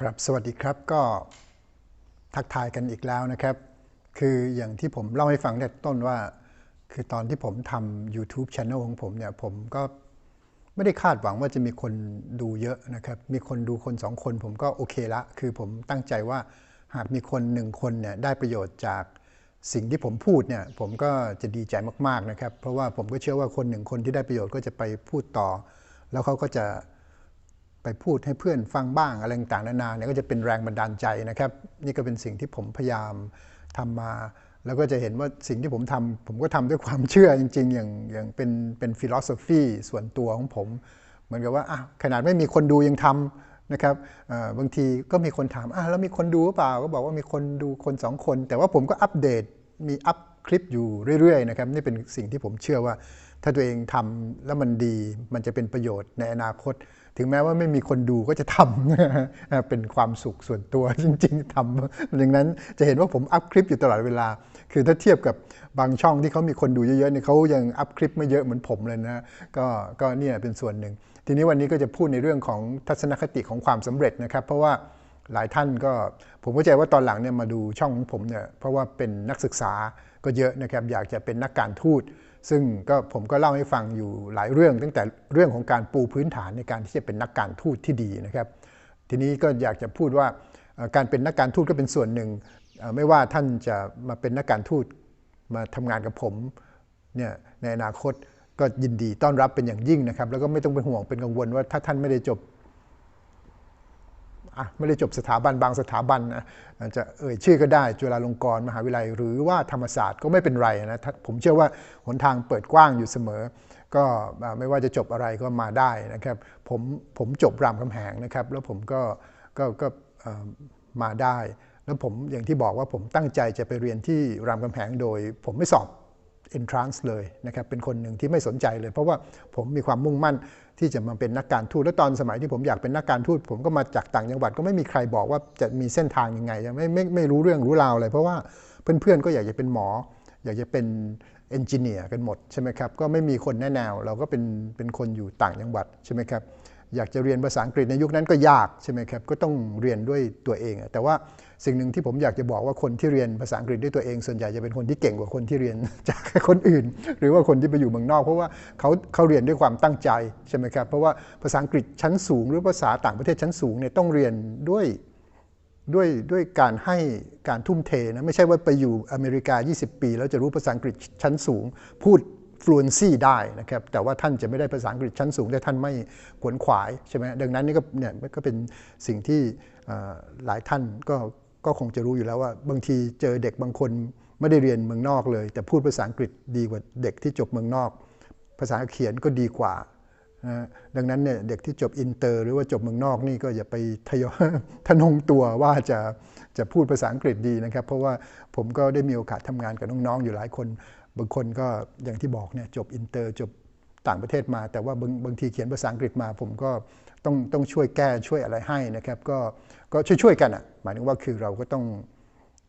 ครับสวัสดีครับก็ทักทายกันอีกแล้วนะครับ คืออย่างที่ผมเล่าให้ฟังแต่ต้นว่า คือตอนที่ผมทำ YouTube Channel ของผมเนี่ยผมก็ไม่ได้คาดหวังว่าจะมีคนดูเยอะนะครับ มีคนดูคนสองคนผมก็โอเคละ คือผมตั้งใจว่าหากมีคนหนึ่งคนเนี่ยได้ประโยชน์จากสิ่งที่ผมพูดเนี่ยผมก็จะดีใจมากๆนะครับ เพราะว่าผมก็เชื่อว่าคนหนึ่งคนที่ได้ประโยชน์ก็จะไปพูดต่อ แล้วเขาก็จะ ไปพูดให้เพื่อนฟังบ้างอะไรต่างๆนานาเนี่ยก็จะเป็นแรงบันดาลใจนะครับ นี่ก็เป็นสิ่งที่ผมพยายามทำมา แล้วก็จะเห็นว่าสิ่งที่ผมทำผมก็ทำด้วยความเชื่อจริง ๆ อย่างอย่างเป็นเป็นฟิโลโซฟีส่วนตัวของผม เหมือนกับว่าอะขนาดไม่มีคนดูยังทำนะครับบางทีก็มีคนถามอะแล้วมีคนดูหรือเปล่าก็บอกว่ามีคนดูคนสองคน แต่ว่าผมก็อัปเดตมีอัพคลิปอยู่เรื่อยๆนะครับนี่เป็นสิ่งที่ผมเชื่อว่า ถ้าตัวเองทำแล้วมันดี มันจะเป็นประโยชน์ในอนาคต ถึงแม้ว่าไม่มีคนดูก็จะทำเป็นความสุขส่วนตัวจริง ๆทำดังนั้นจะเห็นว่าผมอัพคลิปอยู่ตลอดเวลา คือถ้าเทียบกับบางช่องที่เขามีคนดูเยอะๆเนี่ยเขายังอัพคลิปไม่เยอะเหมือนผมเลยนะก็ก็เนี่ยเป็นส่วนหนึ่ง ทีนี้วันนี้ก็จะพูดในเรื่องของทัศนคติของความสำเร็จนะครับ เพราะว่าหลายท่านก็ผมเข้าใจว่าตอนหลังเนี่ยมาดูช่องของผมเนี่ยเพราะว่าเป็นนักศึกษาก็เยอะนะครับอยากจะเป็นนักการทูต ซึ่งก็ผมก็เล่าให้ฟังอยู่หลายเรื่อง ตั้งแต่เรื่องของการปูพื้นฐานในการที่จะเป็นนักการทูตที่ดีนะครับ ทีนี้ก็อยากจะพูดว่าการเป็นนักการทูตก็เป็นส่วนหนึ่ง ไม่ว่าท่านจะมาเป็นนักการทูตมาทำงานกับผมเนี่ยในอนาคตก็ยินดีต้อนรับเป็นอย่างยิ่งนะครับ แล้วก็ไม่ต้องเป็นห่วงเป็นกังวลว่าถ้าท่านไม่ได้จบ อะไม่ได้จบสถาบันบางสถาบันนะจะเอ่ยชื่อก็ได้จุฬาลงกรณ์มหาวิทยาลัย หรือว่าธรรมศาสตร์ก็ไม่เป็นไรนะผมเชื่อว่าหนทางเปิดกว้างอยู่เสมอ ก็ไม่ว่าจะจบอะไรก็มาได้นะครับผมผมจบรามคำแหงนะครับ แล้วผมก็ก็ก็มาได้ แล้วผมอย่างที่บอกว่าผมตั้งใจจะไปเรียนที่รามคำแหงโดย ผมไม่สอบ entrance เลยนะครับเป็นคนหนึ่งที่ไม่สนใจเลย เพราะว่าผมมีความมุ่งมั่นที่จะมาเป็นนักการทูตแล้วตอนสมัยที่ผมอยากเป็นนักการทูตผมก็มาจากต่างจังหวัดก็ไม่มีใครบอกว่าจะมีเส้นทางยังไงไม่ไม่ไม่รู้เรื่องรู้ราวอะไรเพราะว่าเพื่อนๆก็อยากจะเป็นหมอ อยากจะเป็นเอนจิเนียร์กันหมดใช่ไหมครับก็ไม่มีคนแน่แนวเราก็เป็นเป็นคนอยู่ต่างจังหวัดใช่ไหมครับ อยากจะเรียนภาษาอังกฤษในยุคนั้นก็ยากใช่ไหมครับก็ต้องเรียนด้วยตัวเอง แต่ว่าสิ่งหนึ่งที่ผมอยากจะบอกว่าคนที่เรียนภาษาอังกฤษด้วยตัวเอง ส่วนใหญ่จะเป็นคนที่เก่งกว่าคนที่เรียนจากคนอื่น หรือว่าคนที่ไปอยู่เมืองนอก เพราะว่าเขาเขาเรียนด้วยความตั้งใจใช่ไหมครับเพราะว่าภาษาอังกฤษชั้นสูง หรือภาษาต่างประเทศชั้นสูงเนี่ยต้องเรียนด้วยด้วยด้วยการให้การทุ่มเทนะไม่ใช่ว่าไปอยู่อเมริกา 20 ปี แล้วจะรู้ภาษาอังกฤษชั้นสูง พูด fluency ได้นะครับ แต่ว่าท่านจะไม่ได้ภาษาอังกฤษชั้นสูงถ้าท่านไม่ขวนขวายใช่ไหมดังนั้นนี่ก็เนี่ยก็เป็นสิ่งที่หลายท่านก็ก็คงจะรู้อยู่แล้วว่า บางทีเจอเด็กบางคนไม่ได้เรียนเมืองนอกเลย แต่พูดภาษาอังกฤษดีกว่าเด็กที่จบเมืองนอก ภาษาเขียนก็ดีกว่านะดังนั้นเนี่ยเด็กที่จบอินเตอร์ หรือว่าจบเมืองนอกนี่ก็อย่าไปทยอยทนงตัวว่าจะจะพูดภาษาอังกฤษดีนะครับ เพราะว่าผมก็ได้มีโอกาสทำงานกับน้องๆอยู่หลายคน บางคนก็อย่างที่บอกเนี่ยจบอินเตอร์จบต่างประเทศมา แต่ว่าบางบางทีเขียนภาษาอังกฤษมา ผมก็ต้องต้องช่วยแก้ช่วยอะไรให้นะครับ ก็ก็ช่วยช่วยกันอะหมายถึงว่าคือเราก็ต้อง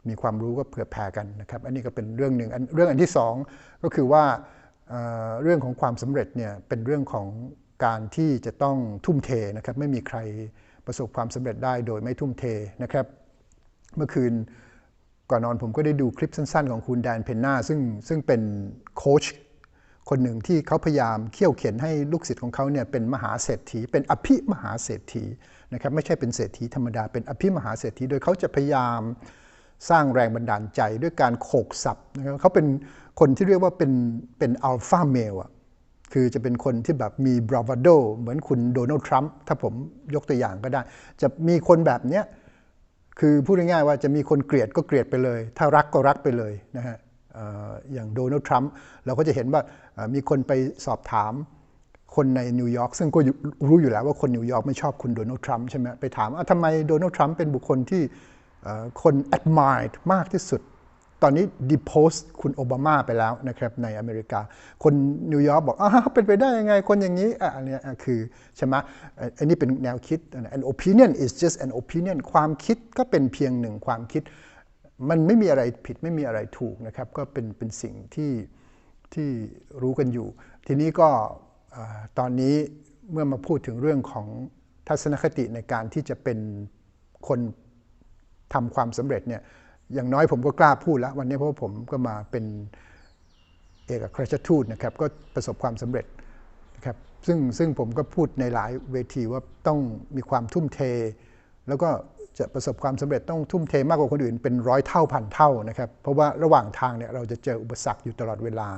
มีความรู้ก็เผื่อแผ่กันนะครับ อันนี้ก็เป็นเรื่องหนึ่งเรื่องอันที่สองก็คือว่าเรื่องของความสำเร็จเนี่ยเป็นเรื่องของการที่จะต้องทุ่มเทนะครับ ไม่มีใครประสบความสำเร็จได้โดยไม่ทุ่มเทนะครับ เมื่อคืน ก่อนนอนผมก็ได้ดูคลิปสั้น ๆ ของคุณแดนเพนนาซึ่งซึ่งเป็นโค้ชคนหนึ่งที่เขาพยายามเขี่ยวเข็นให้ลูกศิษย์ของเขาเนี่ยเป็นมหาเศรษฐี เป็นอภิมหาเศรษฐีนะครับไม่ใช่เป็นเศรษฐีธรรมดาเป็นอภิมหาเศรษฐี โดยเขาจะพยายามสร้างแรงบันดาลใจด้วยการโขกสับนะครับเขาเป็นคนที่เรียกว่าเป็นเป็นอัลฟาเมลอะคือจะเป็นคนที่แบบมีบราวาโดเหมือนคุณโดนัลด์ทรัมป์ถ้าผมยกตัวอย่างก็ได้ จะมีคนแบบเนี้ย คือพูดง่ายๆว่าจะมีคนเกลียดก็เกลียดไปเลย ถ้ารักก็รักไปเลยนะฮะอย่างโดนัลด์ทรัมป์เราก็จะเห็นว่ามีคนไปสอบถามคนในนิวยอร์กซึ่งก็รู้อยู่แล้วว่าคนนิวยอร์กไม่ชอบคุณโดนัลด์ทรัมป์ใช่ไหมไปถามว่าทำไมโดนัลด์ทรัมป์เป็นบุคคลที่คน admire มากที่สุด ตอนนี้ depose คุณโอบามาไปแล้วนะครับในอเมริกา คนนิวยอร์กบอกอ้าวเป็นไปได้ยังไงคนอย่างนี้อันนี้คือใช่ไหมอันนี้เป็นแนวคิด an opinion is just an opinion ความคิดก็เป็นเพียงหนึ่งความคิด มันไม่มีอะไรผิดไม่มีอะไรถูกนะครับ ก็เป็นเป็นสิ่งที่ที่รู้กันอยู่ ทีนี้ก็ตอนนี้เมื่อมาพูดถึงเรื่องของทัศนคติในการที่จะเป็นคนทำความสำเร็จเนี่ย อย่างน้อยผมก็กล้าพูดแล้ว วันนี้เพราะว่าผมก็มาเป็นเอกอัครราชทูตนะครับ ก็ประสบความสำเร็จนะครับซึ่งซึ่งผมก็พูดในหลายเวทีว่าต้องมีความทุ่มเท แล้วก็จะประสบความสำเร็จต้องทุ่มเทมากกว่าคนอื่นเป็นร้อยเท่าพันเท่านะครับ เพราะว่าระหว่างทางเนี่ยเราจะเจออุปสรรคอยู่ตลอดเวลา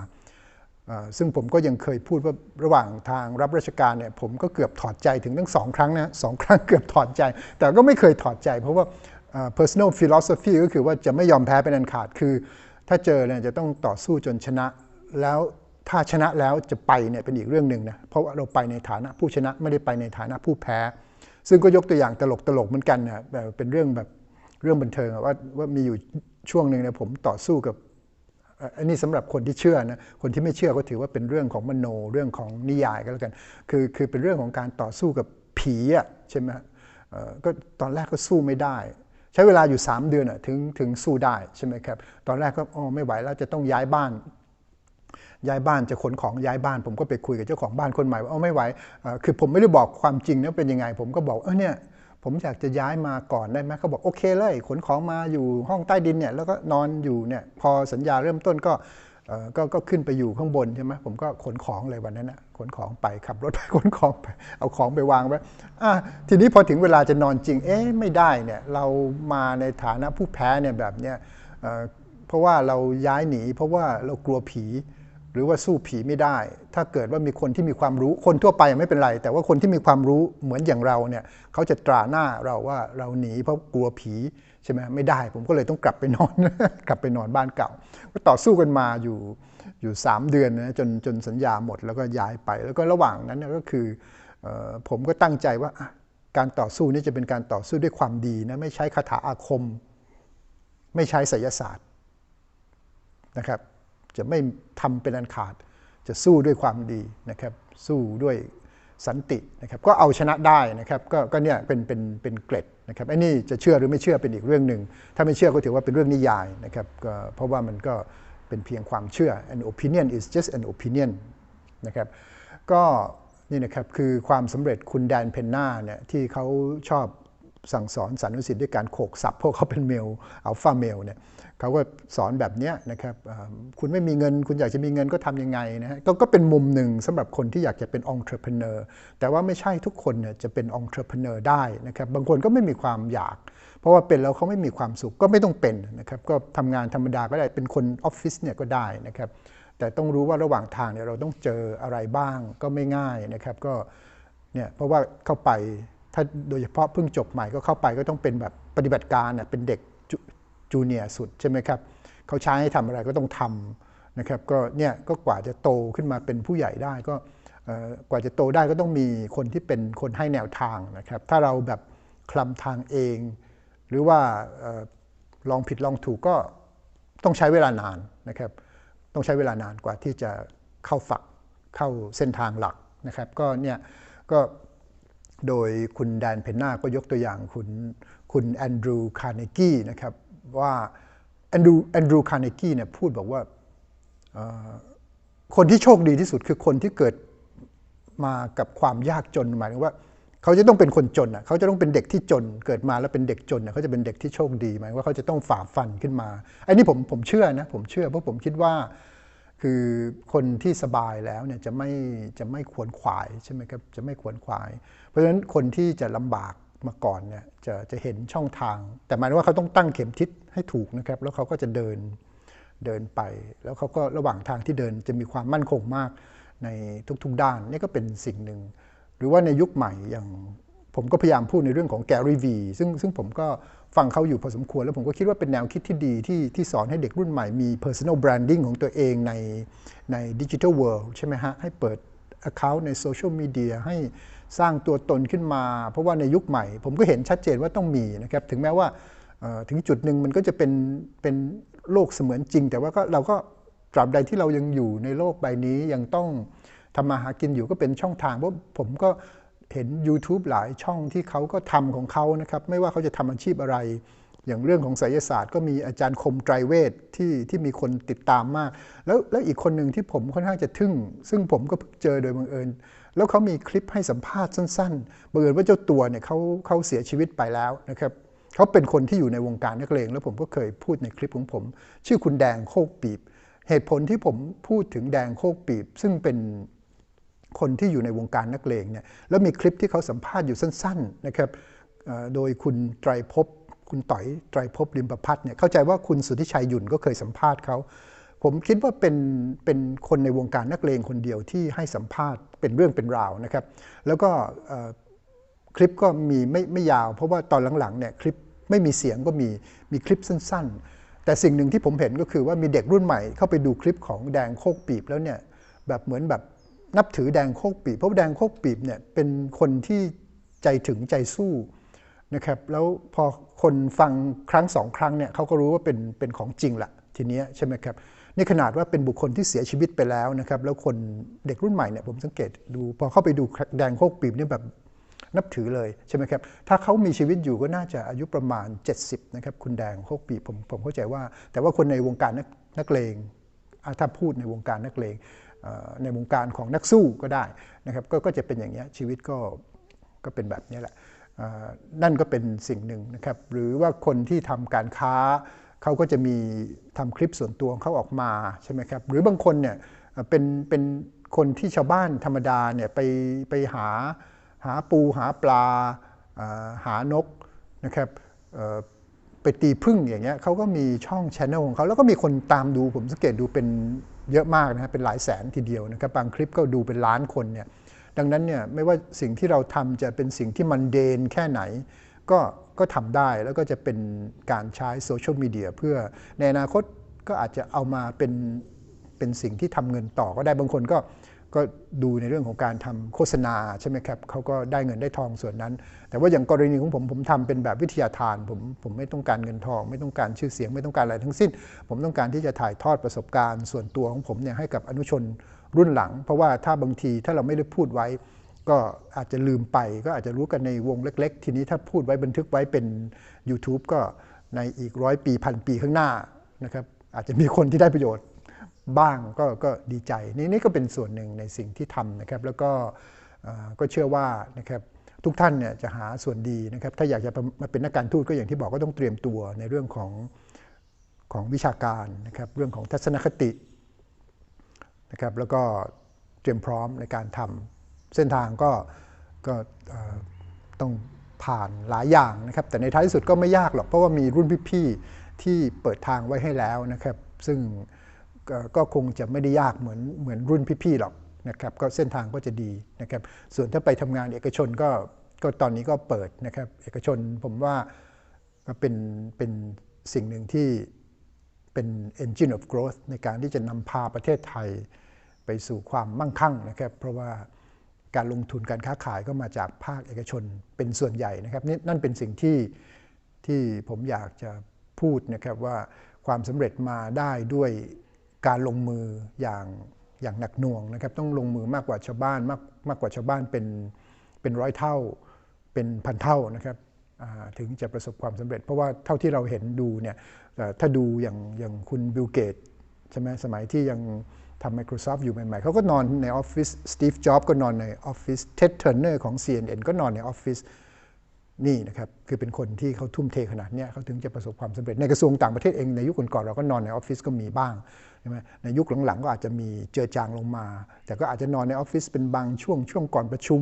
ซึ่งผมก็ยังเคยพูดว่าระหว่างทางรับราชการเนี่ยผมก็เกือบถอดใจถึงทั้งสองครั้งนะสองครั้งเกือบถอดใจ แต่ก็ไม่เคยถอดใจ เพราะว่า personal philosophy ก็คือว่าจะไม่ยอมแพ้เป็นอันขาด คือ ถ้าเจอเนี่ยจะต้องต่อสู้จนชนะ แล้วถ้าชนะแล้วจะไปเนี่ยเป็นอีกเรื่องหนึ่งนะ เพราะว่าเราไปในฐานะผู้ชนะไม่ได้ไปในฐานะผู้แพ้ ซึ่งก็ยกตัวอย่างตลกตลกเหมือนกันนะแบบเป็นเรื่องแบบเรื่องบันเทิงว่าว่ามีอยู่ช่วงหนึ่งเนี่ยผมต่อสู้กับอันนี้สำหรับคนที่เชื่อนะ คนที่ไม่เชื่อก็ถือว่าเป็นเรื่องของมโนเรื่องของนิยายก็แล้วกัน คือคือเป็นเรื่องของการต่อสู้กับผีอะใช่ไหมก็ตอนแรกก็สู้ไม่ได้ ช้เวลาอยู่ 3 เดือนอะถึงถึงสู้ได้ใช่ไหมครับ ตอนแรกก็อ๋อไม่ไหวแล้วจะต้องย้ายบ้าน ย้ายบ้านจะขนของย้ายบ้าน ผมก็ไปคุยกับเจ้าของบ้านคนใหม่ว่าอ๋อไม่ไหวคือผมไม่ได้บอกความจริงนะเป็นยังไง ผมก็บอกเออเนี่ยผมอยากจะย้ายมาก่อนได้ไหมเขาบอกโอเคเลย ขนของมาอยู่ห้องใต้ดินเนี่ยแล้วก็นอนอยู่เนี่ยพอสัญญาเริ่มต้นก็ ก็ก็ขึ้นไปอยู่ข้างบนใช่ไหมผมก็ขนของเลยวันนั้นนะขนของไปขับรถไปขนของไป เอาของไปวางไว้ทีนี้พอถึงเวลาจะนอนจริง เอ๊ะไม่ได้เนี่ยเรามาในฐานะผู้แพ้เนี่ยแบบเนี้ยเพราะว่าเราย้ายหนี เพราะว่าเรากลัวผี รือว่าสู้ผีไม่ได้ ถ้าเกิดว่ามีคนที่มีความรู้คนทั่วไปไม่เป็นไร แต่ว่าคนที่มีความรู้เหมือนอย่างเราเนี่ยเขาจะตราหน้าเราว่าเราหนีเพราะกลัวผีใช่ไหมไม่ได้ ผมก็เลยต้องกลับไปนอน กลับไปนอนบ้านเก่า ก็ต่อสู้กันมาอยู่อยู่สามเดือนนะจนจนสัญญาหมดแล้วก็ย้ายไป แล้วก็ระหว่างนั้นก็คือผมก็ตั้งใจว่าการต่อสู้นี้จะเป็นการต่อสู้ด้วยความดีนะไม่ใช้คาถาอาคม ไม่ใช้ไสยศาสตร์นะครับ จะไม่ทำเป็นอันขาด จะสู้ด้วยความดีนะครับ สู้ด้วยสันตินะครับ ก็เอาชนะได้นะครับ ก็ก็เนี่ยเป็นเป็นเป็นเกร็ดนะครับไอ้นี่จะเชื่อหรือไม่เชื่อเป็นอีกเรื่องหนึ่ง ถ้าไม่เชื่อก็ถือว่าเป็นเรื่องนิยายนะครับก็เพราะว่ามันก็เป็นเพียงความเชื่อ an opinion is just an opinion นะครับ ก็นี่นะครับคือความสำเร็จคุณแดนเพนนาเนี่ยที่เขาชอบ สั่งสอนสานุสิทธิ์ด้วยการโขกสับเพราะเขาเป็นเมลอัลฟาเมลเนี่ยเขาก็สอนแบบนี้นะครับคุณไม่มีเงิน คุณอยากจะมีเงินก็ทํำยังไงนะฮะก็เป็นมุมหนึ่งสำหรับคนที่อยากจะเป็นองค์ประกอบแต่ว่าไม่ใช่ทุกคนเนี่ยจะเป็นองค์ประกอบได้นะครับบางคนก็ไม่มีความอยาก เพราะว่าเป็นแล้วเขาไม่มีความสุขก็ไม่ต้องเป็นนะครับก็ทำงานธรรมดาก็ได้เป็นคนออฟฟิศเนี่ยก็ได้นะครับแต่ต้องรู้ว่าระหว่างทางเนี่ยเราต้องเจออะไรบ้างก็ไม่ง่ายนะครับก็เนี่ยเพราะว่าเข้าไป ถ้าโดยเฉพาะเพิ่งจบใหม่ก็เข้าไปก็ต้องเป็นแบบปฏิบัติการเนี่ยเป็นเด็กจูเนียร์สุดใช่ไหมครับเขาใช้ให้ทำอะไรก็ต้องทำนะครับก็เนี่ยก็กว่าจะโตขึ้นมาเป็นผู้ใหญ่ได้ก็กว่าจะโตได้ก็ต้องมีคนที่เป็นคนให้แนวทางนะครับ ถ้าเราแบบคลำทางเอง หรือว่าลองผิดลองถูกก็ต้องใช้เวลานานนะครับ ต้องใช้เวลานานกว่าที่จะเข้าฝักเข้าเส้นทางหลักนะครับ ก็เนี่ยก็ โดยคุณแดนเพนนาก็ยกตัวอย่างคุณคุณแอนดรูคาร์เนกี้นะครับว่าแอนดรูแอนดรูคาร์เนกี้เนี่ยพูดบอกว่าคนที่โชคดีที่สุดคือคนที่เกิดมากับความยากจนหมายถึงว่า เขาจะต้องเป็นคนจนอะเขาจะต้องเป็นเด็กที่จน เกิดมาแล้วเป็นเด็กจนเขาจะเป็นเด็กที่โชคดีหมายว่าเขาจะต้องฝ่าฟันขึ้นมาไอันนี้ผมผมเชื่อนะผมเชื่อเพราะผมคิดว่า คือคนที่สบายแล้วเนี่ยจะไม่จะไม่ควรขวายใช่ไหมครับจะไม่ควรขวาย เพราะฉะนั้นคนที่จะลำบากมาก่อนเนี่ยจะจะเห็นช่องทาง แต่หมายว่าเขาต้องตั้งเข็มทิศให้ถูกนะครับ แล้วเขาก็จะเดินเดินไป แล้วเขาก็ระหว่างทางที่เดินจะมีความมั่นคงมากในทุกๆด้านนี่ก็เป็นสิ่งหนึ่ง หรือว่าในยุคใหม่อย่าง ผมก็พยายามพูดในเรื่องของแกรี่วีซึ่งซึ่งผมก็ฟังเขาอยู่พอสมควร แล้วผมก็คิดว่าเป็นแนวคิดที่ดีที่ที่สอนให้เด็กรุ่นใหม่มี personal branding ของตัวเองในในดิจิทัลเวิลด์ใช่ไหมฮะ ให้เปิด account ในโซเชียลมีเดียให้สร้างตัวตนขึ้นมา เพราะว่าในยุคใหม่ ผมก็เห็นชัดเจนว่าต้องมีนะครับ ถึงแม้ว่าถึงจุดหนึ่งมันก็จะเป็นเป็นโลกเสมือนจริง แต่ว่าก็เราก็ตราบใดที่เรายังอยู่ในโลกใบนี้ยังต้องทำมาหากินอยู่ก็เป็นช่องทางเพราะผมก็ เห็น YouTube หลายช่องที่เขาก็ทำของเขานะครับ ไม่ว่าเขาจะทำอาชีพอะไร อย่างเรื่องของไสยศาสตร์ ก็มีอาจารย์คมไตรเวทที่ที่มีคนติดตามมาก แล้วแล้วอีกคนหนึ่งที่ผมค่อนข้างจะทึ่ง ซึ่งผมก็เจอโดยบังเอิญ แล้วเขามีคลิปให้สัมภาษณ์สั้นๆบังเอิญว่าเจ้าตัวเนี่ยเขาเขาเสียชีวิตไปแล้วนะครับเขาเป็นคนที่อยู่ในวงการนักเลงแล้วผมก็เคยพูดในคลิปของผม ชื่อคุณแดงโคกปีบ เหตุผลที่ผมพูดถึงแดงโคกปีบ ซึ่งเป็น คนที่อยู่ในวงการนักเลงเนี่ยแล้วมีคลิปที่เขาสัมภาษณ์อยู่สั้นๆนะครับโดยคุณไตรภพคุณต่อยไตรภพริมประพัฒน์เนี่ยเข้าใจว่าคุณสุทธิชัยหยุ่นก็เคยสัมภาษณ์เขาผมคิดว่าเป็นเป็นคนในวงการนักเลงคนเดียวที่ให้สัมภาษณ์เป็นเรื่องเป็นราวนะครับ แล้วก็คลิปก็มีไม่ไม่ยาว เพราะว่าตอนหลังๆเนี่ยคลิปไม่มีเสียงก็มีมีคลิปสั้น ๆ แต่สิ่งหนึ่งที่ผมเห็นก็คือว่ามีเด็กรุ่นใหม่เข้าไปดูคลิปของแดงโคกปีบแล้วเนี่ยแบบเหมือนแบบ นับถือแดงโคกปีบเพราะแดงโคกปีบเนี่ยเป็นคนที่ใจถึงใจสู้นะครับแล้วพอคนฟังครั้งสองครั้งเนี่ยเขาก็รู้ว่าเป็นเป็นของจริงละทีนี้ใช่ไหมครับนี่ขนาดว่าเป็นบุคคลที่เสียชีวิตไปแล้วนะครับแล้วคนเด็กรุ่นใหม่เนี่ยผมสังเกตดูพอเข้าไปดูแดงโคกปีบเนี่ยแบบนับถือเลยใช่ไหมครับถ้าเขามีชีวิตอยู่ก็น่าจะอายุประมาณ 70นะครับคุณแดงโคกปีบผมผมเข้าใจว่า แต่ว่าคนในวงการนักนักเลงถ้าพูดในวงการนักเลง ในวงการของนักสู้ก็ได้นะครับกก็จะเป็นอย่างนี้ชีวิตก็ก็เป็นแบบนี้แหละนั่นก็เป็นสิ่งหนึ่งนะครับหรือว่าคนที่ทำการค้าเขาก็จะมีทำคลิปส่วนตัวของเขาออกมาใช่ไหมครับหรือบางคนเนี่ยเป็นเป็นคนที่ชาวบ้านธรรมดาเนี่ยไปไปหาหาปูหาปลาหานกนะครับไปตีพึ่งอย่างเงี้ยเขาก็มีช่องช anel ของเขาแล้วก็มีคนตามดูผมสังเกตดูเป็น เยอะมากนะครับเป็นหลายแสนทีเดียวนะครับบางคลิปก็ดูเป็นล้านคนเนี่ยดังนั้นเนี่ยไม่ว่าสิ่งที่เราทำจะเป็นสิ่งที่มันเดนแค่ไหน ก็ก็ทำได้แล้วก็จะเป็นการใช้โซเชียลมีเดียเพื่อในอนาคตก็อาจจะเอามาเป็นเป็นสิ่งที่ทำเงินต่อก็ได้บางคนก็ ก็ดูในเรื่องของการทำโฆษณาใช่ไหมครับเขาก็ได้เงินได้ทองส่วนนั้น แต่ว่าอย่างกรณีของผมผมทำเป็นแบบวิทยาทาน ผมผมไม่ต้องการเงินทอง ไม่ต้องการชื่อเสียงไม่ต้องการอะไรทั้งสิ้น ผมต้องการที่จะถ่ายทอดประสบการณ์ ส่วนตัวของผมเนี่ยให้กับอนุชนรุ่นหลัง เพราะว่าถ้าบางทีถ้าเราไม่ได้พูดไว้ ก็อาจจะลืมไป ก็อาจจะรู้กันในวงเล็ก ๆ ทีนี้ถ้าพูดไว้บันทึกไว้เป็น YouTube ก็ในอีกร้อยปีพันปีข้างหน้านะครับอาจจะมีคนที่ได้ประโยชน์ บ้างก็ก็ดีใจนี่นี่ก็เป็นส่วนหนึ่งในสิ่งที่ทำนะครับ แล้วก็ก็เชื่อว่านะครับทุกท่านเนี่ยจะหาส่วนดีนะครับ ถ้าอยากจะมาเป็นนักการทูตก็อย่างที่บอกก็ต้องเตรียมตัวในเรื่องของของวิชาการนะครับเรื่องของทัศนคตินะครับแล้วก็เตรียมพร้อมในการทำเส้นทางก็ก็ต้องผ่านหลายอย่างนะครับ แต่ในท้ายที่สุดก็ไม่ยากหรอกเพราะว่ามีรุ่นพี่ๆที่เปิดทางไว้ให้แล้วนะครับ ซึ่ง ก็คงจะไม่ได้ยากเหมือนเหมือนรุ่นพี่ๆหรอกนะครับก็เส้นทางก็จะดีนะครับ ส่วนถ้าไปทำงานเอกชนก็ก็ตอนนี้ก็เปิดนะครับ เอกชนผมว่าเป็นเป็นสิ่งหนึ่งที่เป็น engine of growth ในการที่จะนำพาประเทศไทยไปสู่ความมั่งคั่งนะครับ เพราะว่าการลงทุนการค้าขายก็มาจากภาคเอกชนเป็นส่วนใหญ่นะครับนี่นั่นเป็นสิ่งที่ที่ผมอยากจะพูดนะครับว่าความสำเร็จมาได้ด้วย การลงมืออย่างอย่างหนักหน่วงนะครับ ต้องลงมือมากกว่าชาวบ้านมากมากกว่าชาวบ้านเป็นเป็นร้อยเท่าเป็นพันเท่านะครับถึงจะประสบความสำเร็จ เพราะว่าเท่าที่เราเห็นดูเนี่ยถ้าดูอย่างอย่างคุณบิลเกตใช่ไหมสมัยที่ยังทำ Microsoft อยู่ใหม่ ๆ เขาก็นอนในออฟฟิศสตีฟจ็อบก็นอนในออฟฟิศเท็ดเทอร์เนอร์ของ CNN ก็นอนในออฟฟิศ นี่นะครับคือเป็นคนที่เขาทุ่มเทขนาดนี้เขาถึงจะประสบความสำเร็จในกระทรวงต่างประเทศเองในยุคก่อนๆเราก็นอนในออฟฟิศก็มีบ้างใช่ไหมในยุคหลังๆก็อาจจะมีเจือจางลงมา แต่ก็อาจจะนอนในออฟฟิศเป็นบางช่วงช่วงก่อนประชุม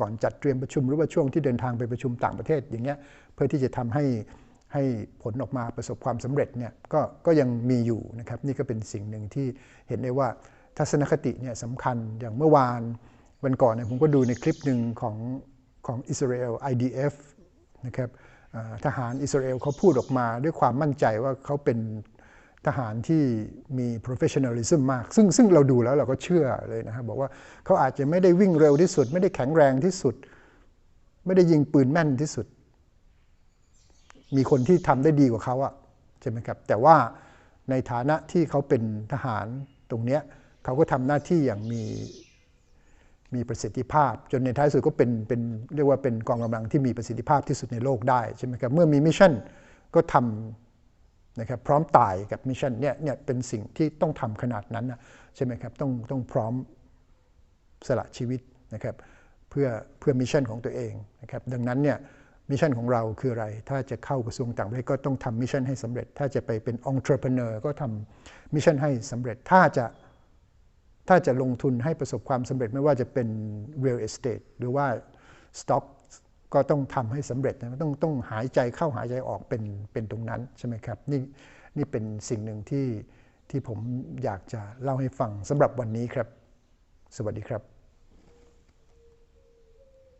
ก่อนจัดเตรียมประชุมหรือว่าช่วงที่เดินทางไปประชุมต่างประเทศอย่างเงี้ยเพื่อที่จะทำให้ให้ผลออกมาประสบความสำเร็จเนี่ยก็ก็ยังมีอยู่นะครับนี่ก็เป็นสิ่งหนึ่งที่เห็นได้ว่าทัศนคติเนี่ยสำคัญอย่างเมื่อวานวันก่อนเนี่ยผมก็ดูในคลิปหนึ่งของ ของอิสราเอล IDF นะครับทหารอิสราเอลเขาพูดออกมาด้วยความมั่นใจว่าเขาเป็นทหารที่มี professionalism มาก ซึ่งซึ่งเราดูแล้วเราก็เชื่อเลยนะครับบอกว่าเขาอาจจะไม่ได้วิ่งเร็วที่สุด ไม่ได้แข็งแรงที่สุด ไม่ได้ยิงปืนแม่นที่สุด มีคนที่ทำได้ดีกว่าเขาอะใช่ไหมครับ แต่ว่าในฐานะที่เขาเป็นทหารตรงเนี้ยเขาก็ทำหน้าที่อย่างมี มีประสิทธิภาพ จนในท้ายสุดก็เป็นเป็นเรียกว่าเป็นกองกำลังที่มีประสิทธิภาพที่สุดในโลกได้ใช่ไหมครับเมื่อมีมิชชั่นก็ทำนะครับพร้อมตายกับมิชชั่นเนี่ยเนี่ยเป็นสิ่งที่ต้องทำขนาดนั้นนะใช่ไหมครับต้องต้องพร้อมสละชีวิตนะครับเพื่อเพื่อมิชชั่นของตัวเองนะครับดังนั้นเนี่ยมิชชั่นของเราคืออะไร ถ้าจะเข้ากระทรวงต่างประเทศก็ต้องทำมิชชั่นให้สำเร็จ ถ้าจะไปเป็นองค์ประกอบก็ทำมิชชั่นให้สำเร็จ ถ้าจะ ถ้าจะลงทุนให้ประสบความสำเร็จไม่ว่าจะเป็น real estate หรือว่า stock ก็ต้องทำให้สำเร็จนะต้องต้องหายใจเข้าหายใจออกเป็นเป็นตรงนั้นใช่ไหมครับนี่นี่เป็นสิ่งหนึ่งที่ที่ผมอยากจะเล่าให้ฟังสำหรับวันนี้ครับ สวัสดีครับ